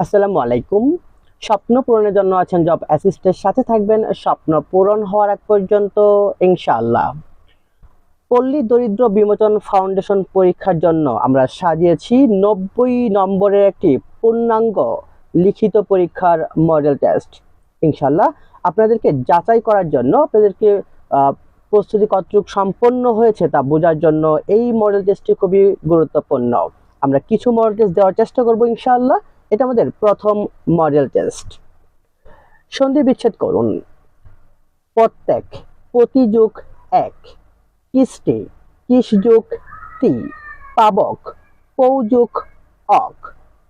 আসসালামু আলাইকুম। স্বপ্ন পূরণের জন্য আছেন জব অ্যাসিস্টের সাথে থাকবেন স্বপ্ন পূরণ হওয়ার আগ পর্যন্ত, ইনশাআল্লাহ। পল্লী দরিদ্র বিমোচন ফাউন্ডেশন পরীক্ষার জন্য আমরা সাজিয়েছি নব্বই নম্বরের একটি পূর্ণাঙ্গ লিখিত পরীক্ষার মডেল টেস্ট ইনশাল্লাহ আপনাদেরকে যাচাই করার জন্য আপনাদেরকে প্রস্তুতি কতটুকু সম্পন্ন হয়েছে তা বোঝার জন্য এই মডেল টেস্টটি খুবই গুরুত্বপূর্ণ। আমরা কিছু মডেল টেস্ট দেওয়ার চেষ্টা করব ইনশাআল্লাহ। এটা আমাদের প্রথম মডেল টেস্ট সন্ধি বিচ্ছেদ করুন। প্রত্যেক প্রতিযোগ এক। কিস্টে কিসযোগ তি পাবক পৌযোগ অক।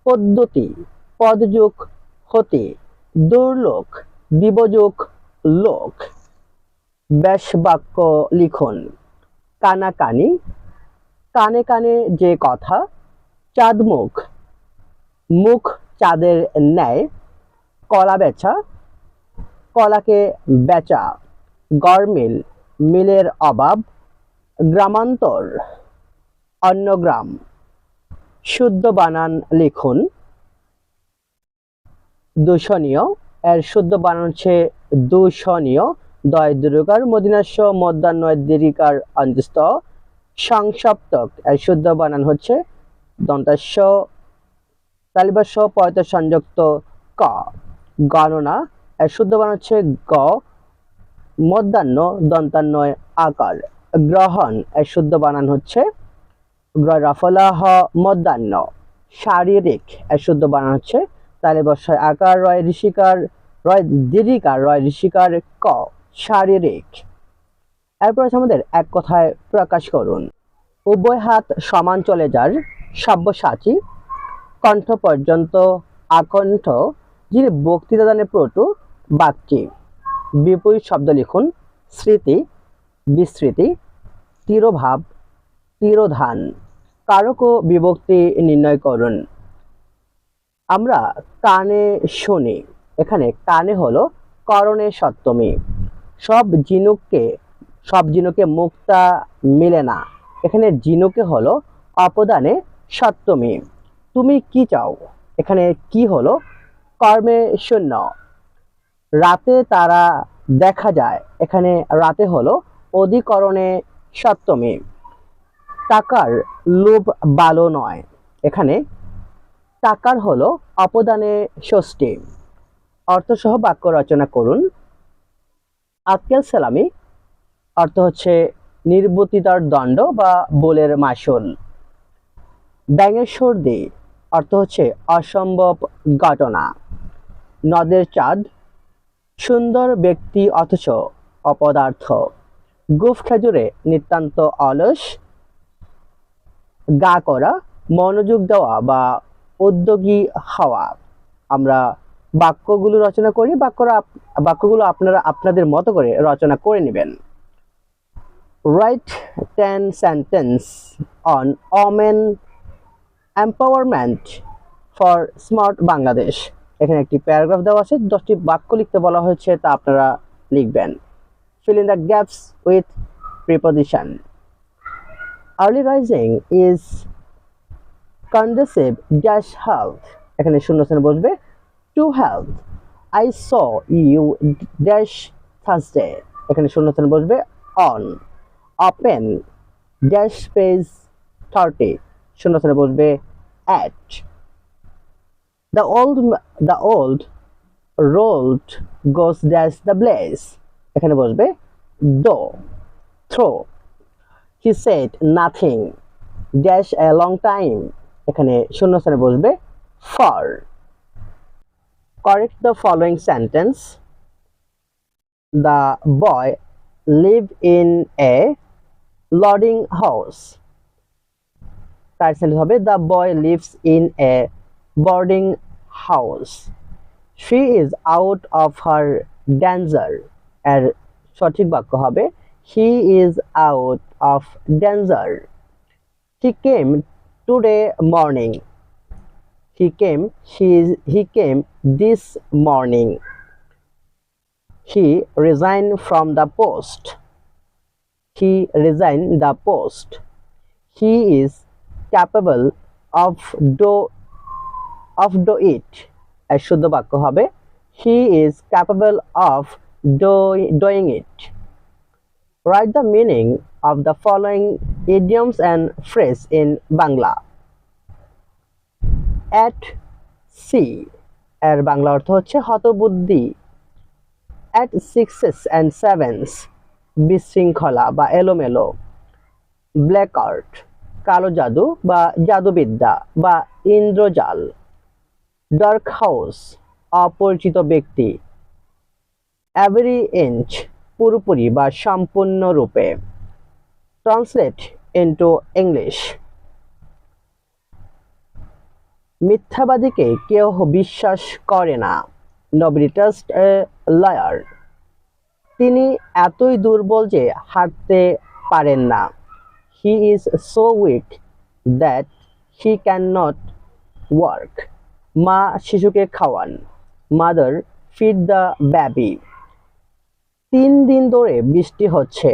পদ্ধতি পদযোগ হতে দুর্লোক দিবযোগ লোক। ব্যাস বাক্য লিখুন। কানাকানি। কানে কানে যে কথা, চাঁদমুখ। মুখ চাঁদের ন্যায়, কলা বেচা, কলাকে বেচা গরমিল মিলের অভাব, গ্রামান্তর, অন্য গ্রাম। শুদ্ধ বানান লিখুন। দূষণীয় এর শুদ্ধ বানান হচ্ছে দূষণীয় দয় দুর্গার মদিনাস্য মধ্যাহ্নয় দীর্ঘিকার অন্তস্থ। সংসপ্তক, এর শুদ্ধ বানান হচ্ছে দন্তাস্য তালিবাস্য পয়ত সংযুক্ত ক। গণনা, এর শুদ্ধ বানান হচ্ছে গ, মধ্যাহ্ন দন্তান্বয় আকার। গ্রহণ, এর শুদ্ধ বানান হচ্ছে রফলাহ, মধ্যাহ্ন। শারীরিক, এর শুদ্ধ বানান হচ্ছে তালে বর্ষায় আকার, রয় ঋষিকার, রয় দীর্ঘিকার, রয় ঋষিকার ক। শারীরিক। এরপর আছে আমাদের এক কথায় প্রকাশ করুন। উভয় হাত সমান চলে যার সব্যসাচী কণ্ঠ পর্যন্ত আকণ্ঠ, যিনি বক্তৃতা দানের প্রটু বাক্যে বিপরীত শব্দ লিখুন, স্মৃতি, বিস্মৃতি, তিরোভাব, তিরোধান। কারক ও বিভক্তি নির্ণয় করুন। আমরা কানে শুনি। এখানে কানে হলো করণে সপ্তমী। সব জিনুককে, সব জিনুকে মুক্তা মিলে না। এখানে জিনুকে হলো অপদানে সপ্তমী। তুমি কি চাও? এখানে কি হলো? কর্মে শূন্য। রাতে তারা দেখা যায়। এখানে রাতে হলো অধিকরণে সপ্তমী। টাকার লোভ ভালো নয়। এখানে টাকার হলো অপদানে ষষ্ঠী অর্থসহ বাক্য রচনা করুন। আক্কেল সালামি অর্থ হচ্ছে নির্বুতিতার দণ্ড বা বোলের মাসুল। ব্যাঙের সর্দি। অর্থ হচ্ছে অসম্ভব ঘটনা। নদের চাঁদ, সুন্দর ব্যক্তি অথচ অপদার্থ। গুফ খেজুরে নিতান্ত অলস। গা করা, মনোযোগ দেওয়া বা উদ্যোগী হওয়া। আমরা বাক্যগুলো রচনা করি, বাক্যরা বাক্যগুলো আপনারা আপনাদের মতো করে রচনা করে নেবেন। Write ten sentence on women empowerment for smart Bangladesh এখানে একটি প্যারাগ্রাফ দেওয়া আছে, দশটি বাক্য লিখতে বলা হয়েছে, তা আপনারা লিখবেন। Fill in the gaps with preposition early rising is conducive dash health এখানে শূন্য স্থানে বসবে to health I saw you dash Thursday এখানে শূন্য স্থানে বসবে on open dash page thirty শূন্য স্থানে বসবে at. The old the old rolled goes dash the blaze. এখানে বসবে do throw he said nothing dash a long time এখানে শূন্য স্থানে বসবে for correct the following sentence the boy live in a lodging house তার sentence হবে the boy lives in a boarding house. She is out of her danger. এর সঠিক বাক্য হবে he is out of danger he came today morning he came he he came this morning he resign from the post he resign the post he is capable of do of do it এর শুদ্ধ বাক্য হবে he is capable of doing it right the meaning of the following idioms and phrase in Bangla at sea এর বাংলা অর্থ হচ্ছে হতবুদ্ধি at sixes and sevens বিশৃঙ্খলা বা এলোমেলো ব্ল্যাক আর্ট কালো জাদু বা জাদুবিদ্যা বা ইন্দ্রজাল ডার্ক হাউস অপরিচিত ব্যক্তি এভরি ইঞ্চ পুরোপুরি বা সম্পূর্ণরূপে ট্রান্সলেট ইন্টু ইংলিশ মিথ্যাবাদীকে কেউ বিশ্বাস করে না। নবডি ট্রাস্ট এ লায়ার তিনি এতই দুর্বল যে হাঁটতে পারেন না। Is so weak that he can not work মা শিশুকে খাওয়ান। মাদার ফিড দ্য ব্যাবি তিন দিন ধরে বৃষ্টি হচ্ছে।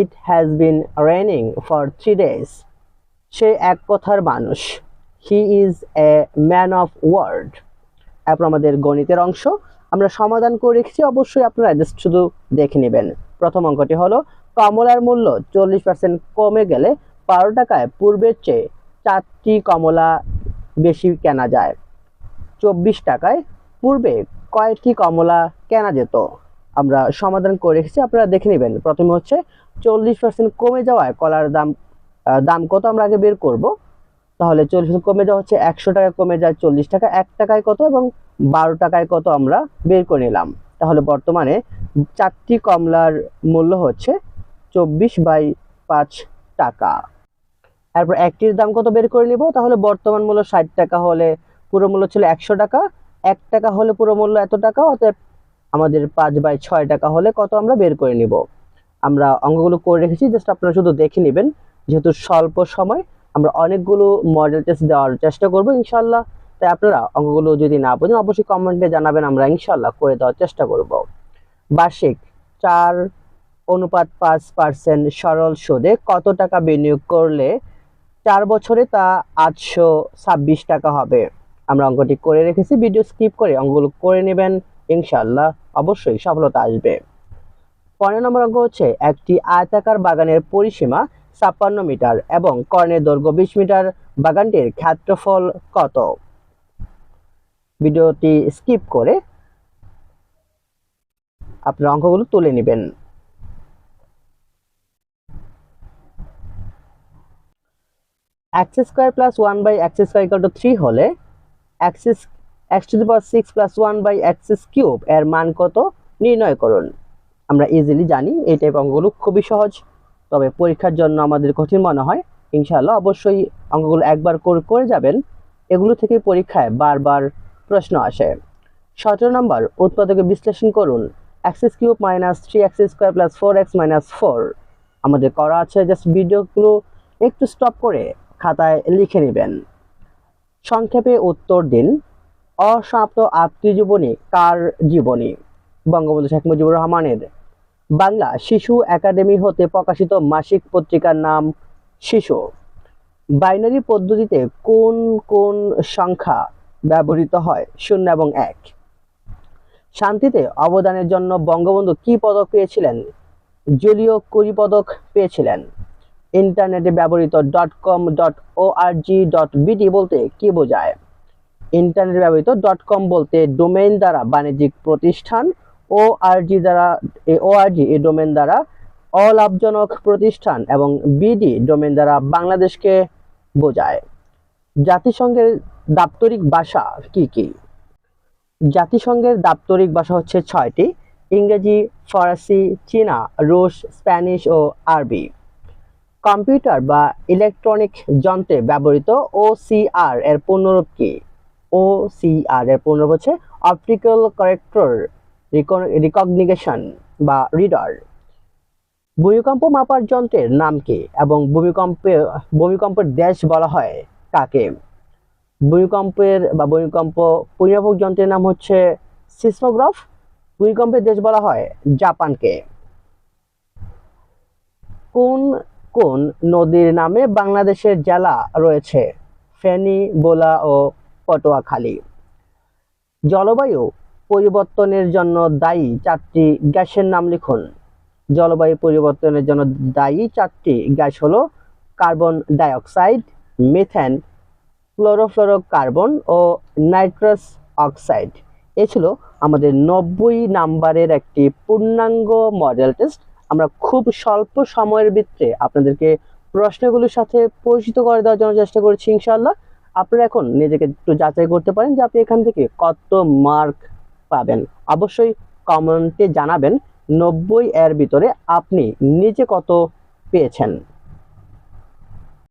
It has been raining for three days সে এক কথার মানুষ। He is a man of word এরপর আমাদের গণিতের অংশ। আমরা সমাধান করে রেখেছি। অবশ্যই আপনারা জাস্ট শুধু দেখে নেবেন। প্রথম অঙ্কটি হলো কমলার মূল্য চল্লিশ পার্সেন্ট কমে গেলে বারো টাকায় পূর্বের চেয়ে চারটি কমলা বেশি কেনা যায়। চব্বিশ টাকায় পূর্বে কয়টি কমলা কেনা যেত। আমরা সমাধান করে রেখেছি, আপনারা দেখে নেবেন। প্রথমে হচ্ছে চল্লিশ পার্সেন্ট কমে যাওয়ায় কলার দাম দাম কত আমরা আগে বের করব? তাহলে চল্লিশ কমে যাওয়া হচ্ছে একশো টাকা, কমে যায় চল্লিশ টাকা। এক টাকায় কত এবং বারো টাকায় কত আমরা বের করে নিলাম। তাহলে বর্তমানে চারটি কমলার মূল্য হচ্ছে চব্বিশ বাই পাঁচ টাকা। তারপর একটির দাম কত বের করে নিব? তাহলে বর্তমান মূল্য ষাট টাকা হলে পুরো মূল্য ছিল একশো টাকা। এক টাকা হলে পুরো মূল্য এত টাকা, অতএব আমাদের পাঁচ বাই ছয় টাকা হলে কত আমরা বের করে নিব? আমরা অঙ্কগুলো করে রেখেছি জাস্ট আপনারা শুধু দেখে নেবেন। যেহেতু স্বল্প সময়, আমরা অনেকগুলো মডেল টেস্ট দেওয়ার চেষ্টা করব ইনশাল্লাহ। তাই আপনারা অঙ্কগুলো যদি না বোঝেন, অবশ্যই কমেন্টে জানাবেন, আমরা ইনশাল্লাহ করে দেওয়ার চেষ্টা করব। বার্ষিক চার অনুপাত পাঁচ পার্সেন্ট সরল সুদে কত টাকা বিনিয়োগ করলে চার বছরে তা আটশো ছাব্বিশ টাকা হবে? আমরা অঙ্কটি করে রেখেছি, ভিডিও স্কিপ করে অঙ্কগুলো করে নেবেন ইনশাল্লাহ অবশ্যই সফলতা আসবে। পনেরো নম্বর অঙ্ক হচ্ছে একটি আয়তাকার বাগানের পরিসীমা ছাপ্পান্ন মিটার এবং কর্ণের দৈর্ঘ্য বিশ মিটার। বাগানটির ক্ষেত্রফল কত? ভিডিওটি স্কিপ করে আপনার অঙ্কগুলো তুলে নেবেন। X square plus one by x square equal to three হলে axis x to the power six plus one by axis cube এর মান কত? নির্ণয় করুন। আমরা ইজিলি জানি এই টাইপ অঙ্কগুলো খুবই সহজ, তবে পরীক্ষার জন্য আমাদের কঠিন মনে হয়। ইনশাআল্লাহ অবশ্যই অঙ্কগুলো একবার করে যাবেন। এগুলো থেকে পরীক্ষায় বারবার প্রশ্ন আসে। সতেরো নম্বর, উৎপাদকে বিশ্লেষণ করুন। Axis cube minus three x square plus four x minus four আমাদের করা আছে জাস্ট ভিডিওগুলো একটু স্টপ করে খাতায় লিখে নেবেন। সংক্ষেপে উত্তর দিন। অসমাপ্ত আত্মজীবনী কার জীবনী? বঙ্গবন্ধু শেখ মুজিবুর রহমানের। বাংলা শিশু একাডেমি হতে প্রকাশিত মাসিক পত্রিকার নাম শিশু। বাইনারি পদ্ধতিতে কোন কোন সংখ্যা ব্যবহৃত হয়? শূন্য এবং এক। শান্তিতে অবদানের জন্য বঙ্গবন্ধু কি পদক পেয়েছিলেন? জলীয় কুড়ি পদক পেয়েছিলেন। ইন্টারনেটে ব্যবহৃত. Dot com dot O R G dot BD বলতে কি বোঝায়? ইন্টারনেটে ব্যবহৃত. ডট কম বলতে ডোমেইন দ্বারা বাণিজ্যিক প্রতিষ্ঠান ও আর জি দ্বারা ও আর জি এই ডোমেন দ্বারা অলাভজনক প্রতিষ্ঠান এবং বিডি ডোমেন দ্বারা বাংলাদেশকে বোঝায়। জাতিসংঘের দাপ্তরিক ভাষা কি কি? জাতিসংঘের দাপ্তরিক ভাষা হচ্ছে ছয়টি, ইংরেজি, ফরাসি, চীনা, রুশ, স্প্যানিশ ও আরবি। কম্পিউটার বা ইলেকট্রনিক যন্ত্রে ব্যবহৃত ওসিআর এর পূর্ণরূপ কি? ও ওসিআর এর পূর্ণরূপ হচ্ছে অপটিক্যাল কারেক্টর রিকগনিগেশন বা রিডার ভূমিকম্প মাপার যন্ত্রের নাম কি এবং ভূমিকম্পে ভূমিকম্পের দেশ বলা হয় কাকে? ভূমিকম্পের বা ভূমিকম্প পরিমাপক যন্ত্রের নাম হচ্ছে সিসমোগ্রাফ। ভূমিকম্পের দেশ বলা হয় জাপানকে। কোন কোন নদীর নামে বাংলাদেশের জেলা রয়েছে? ফেনী বোলা ও পটুয়াখালী। জলবায়ু পরিবর্তনের জন্য দায়ী চারটি গ্যাসের নাম লিখুন। জলবায়ু পরিবর্তনের জন্য দায়ী চারটি গ্যাস হলো কার্বন ডাইঅক্সাইড, মিথেন ক্লোরোফ্লোরোকার্বন ও নাইট্রাস অক্সাইড। এ ছিল আমাদের নব্বই নাম্বারের একটি পূর্ণাঙ্গ মডেল টেস্ট আমরা খুব স্বল্প সময়ের ভিতরে আপনাদেরকে প্রশ্নগুলোর সাথে পরিচিত করে দেওয়ার জন্য চেষ্টা করেছি ইনশাল্লাহ আপনারা এখন নিজেকে একটু যাচাই করতে পারেন যে আপনি এখান থেকে কত মার্ক পাবেন। অবশ্যই কমেন্টে জানাবেন নব্বই এর ভিতরে আপনি নিজে কত পেয়েছেন।